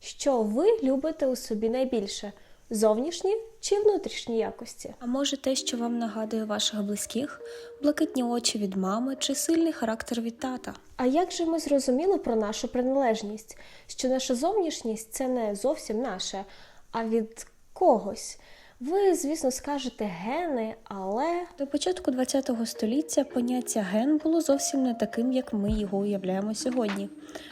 Що ви любите у собі найбільше? Зовнішні чи внутрішні якості? А може те, що вам нагадує ваших близьких, блакитні очі від мами чи сильний характер від тата? А як же ми зрозуміли про нашу приналежність? Що наша зовнішність це не зовсім наше, а від когось. Ви, звісно, скажете гени, але До початку ХХ століття поняття ген було зовсім не таким, як ми його уявляємо сьогодні.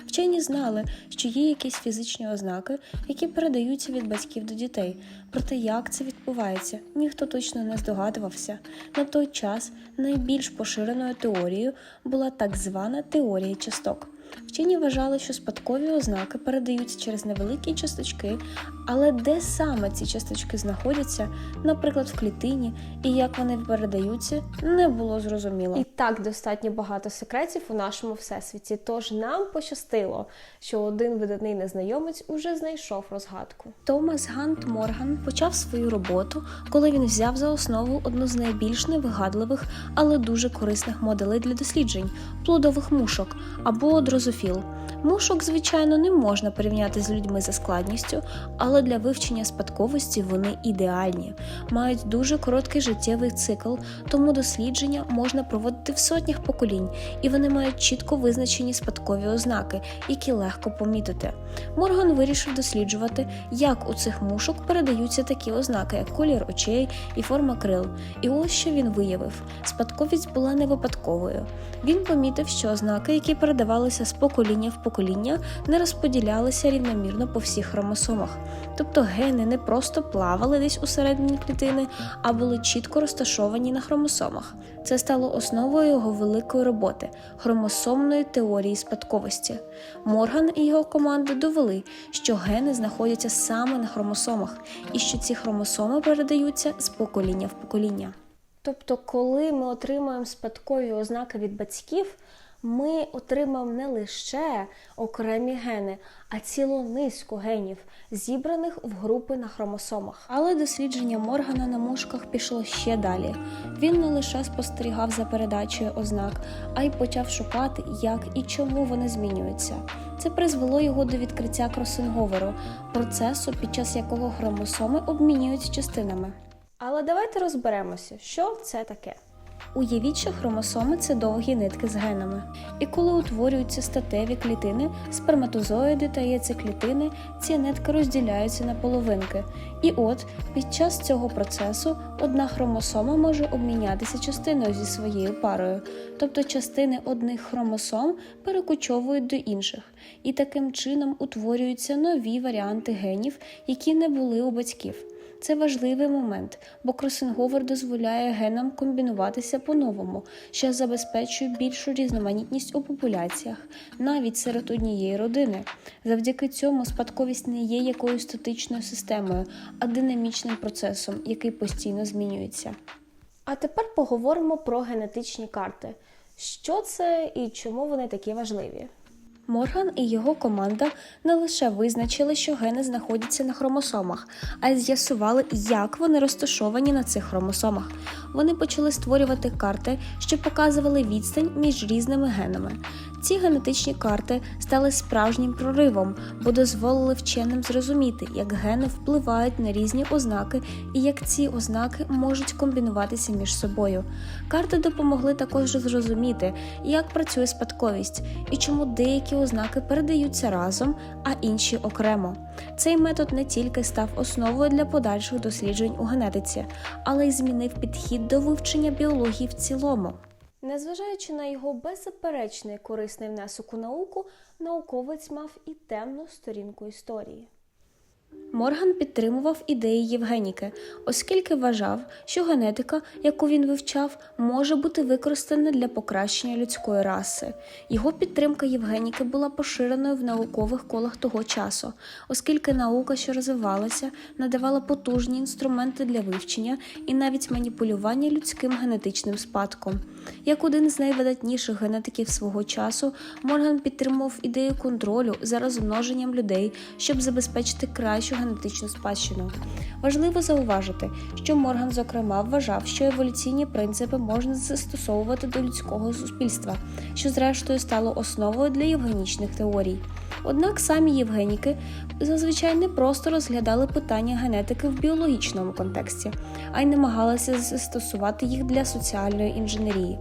Вчені знали, що є якісь фізичні ознаки, які передаються від батьків до дітей. Проте як це відбувається, ніхто точно не здогадувався. На той час найбільш поширеною теорією була так звана теорія часток. Вчені вважали, що спадкові ознаки передаються через невеликі часточки, але де саме ці часточки знаходяться, наприклад, в клітині, і як вони передаються, не було зрозуміло. і так достатньо багато секретів у нашому всесвіті. Тож нам пощастило, що один видатний незнайомець уже знайшов розгадку. Томас Гант Морган почав свою роботу, коли він взяв за основу одну з найбільш невигадливих, але дуже корисних моделей для досліджень плодових мушок або Drosophila Мушок, звичайно, не можна порівняти з людьми за складністю, але для вивчення спадковості вони ідеальні, мають дуже короткий життєвий цикл, тому дослідження можна проводити в сотнях поколінь, і вони мають чітко визначені спадкові ознаки, які легко помітити. Морган вирішив досліджувати, як у цих мушок передаються такі ознаки, як колір очей і форма крил. І ось що він виявив: спадковість була не випадковою. Він помітив, що ознаки, які передавалися з покоління в покоління, не розподілялися рівномірно по всіх хромосомах. Тобто гени не просто плавали десь усередині клітини, а були чітко розташовані на хромосомах. Це стало основою його великої роботи хромосомної теорії спадковості. Морган і його команда довели, що гени знаходяться саме на хромосомах, і що ці хромосоми передаються з покоління в покоління. Тобто, коли ми отримуємо спадкові ознаки від батьків, ми отримаємо не лише окремі гени, а цілу низку генів, зібраних в групи на хромосомах. Але дослідження Моргана на мушках пішло ще далі. Він не лише спостерігав за передачею ознак, а й почав шукати, як і чому вони змінюються. Це призвело його до відкриття кросинговеру, процесу, під час якого хромосоми обмінюються частинами. Але давайте розберемося, що це таке. Уявіть, що хромосоми це довгі нитки з генами. І коли утворюються статеві клітини, сперматозоїди та яйцеклітини, ці нитки розділяються на половинки. І от під час цього процесу одна хромосома може обмінятися частиною зі своєю парою, тобто частини одних хромосом перекочовують до інших, і таким чином утворюються нові варіанти генів, які не були у батьків. Це важливий момент, бо кросинговер дозволяє генам комбінуватися по-новому, що забезпечує більшу різноманітність у популяціях, навіть серед однієї родини. Завдяки цьому спадковість не є якоюсь статичною системою, а динамічним процесом, який постійно змінюється. А тепер поговоримо про генетичні карти. Що це і чому вони такі важливі? Морган і його команда не лише визначили, що гени знаходяться на хромосомах, а й з'ясували, як вони розташовані на цих хромосомах. Вони почали створювати карти, що показували відстань між різними генами. Ці генетичні карти стали справжнім проривом, бо дозволили вченим зрозуміти, як гени впливають на різні ознаки і як ці ознаки можуть комбінуватися між собою. Карти допомогли також зрозуміти, як працює спадковість і чому деякі ознаки передаються разом, а інші окремо. Цей метод не тільки став основою для подальших досліджень у генетиці, але й змінив підхід до вивчення біології в цілому. Незважаючи на його беззаперечний корисний внесок у науку, науковець мав і темну сторінку історії. Морган підтримував ідеї Євгеніки, оскільки вважав, що генетика, яку він вивчав, може бути використана для покращення людської раси. Його підтримка Євгеніки була поширеною в наукових колах того часу, оскільки наука, що розвивалася, надавала потужні інструменти для вивчення і навіть маніпулювання людським генетичним спадком. Як один з найвидатніших генетиків свого часу, Морган підтримував ідею контролю за розмноженням людей, щоб забезпечити кращу генетичну генетичну спадщину. Важливо зауважити, що Морган, зокрема, вважав, що еволюційні принципи можна застосовувати до людського суспільства, що зрештою стало основою для євгенічних теорій. Однак самі євгеніки зазвичай не просто розглядали питання генетики в біологічному контексті, а й намагалися застосувати їх для соціальної інженерії.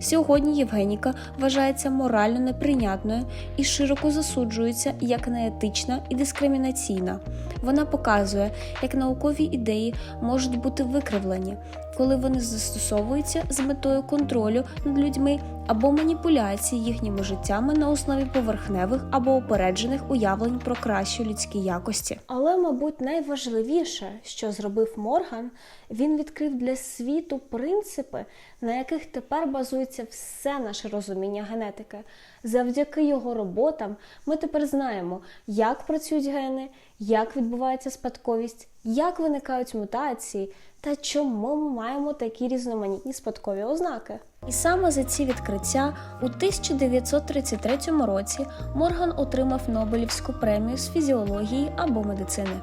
Сьогодні Євгеніка вважається морально неприйнятною і широко засуджується як неетична і дискримінаційна. Вона показує, як наукові ідеї можуть бути викривлені, коли вони застосовуються з метою контролю над людьми або маніпуляції їхніми життями на основі поверхневих або опереджених уявлень про кращі людські якості. Але, мабуть, найважливіше, що зробив Морган, він відкрив для світу принципи, на яких тепер базується все наше розуміння генетики. Завдяки його роботам ми тепер знаємо, як працюють гени, як відбувається спадковість, як виникають мутації та чому ми маємо такі різноманітні спадкові ознаки. І саме за ці відкриття у 1933 році Морган отримав Нобелівську премію з фізіології або медицини.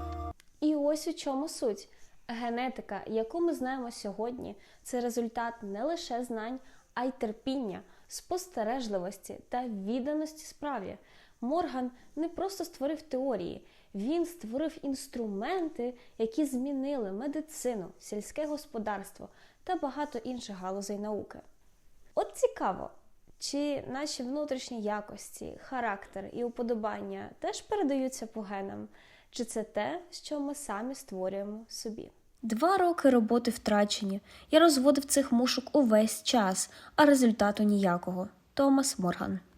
І ось у чому суть. Генетика, яку ми знаємо сьогодні, це результат не лише знань, а й терпіння, спостережливості та відданості справі. Морган не просто створив теорії, він створив інструменти, які змінили медицину, сільське господарство та багато інших галузей науки. От цікаво, чи наші внутрішні якості, характер і уподобання теж передаються по генам, чи це те, що ми самі створюємо собі? Два роки роботи втрачені. Я розводив цих мушок увесь час, а результату ніякого. Томас Морган.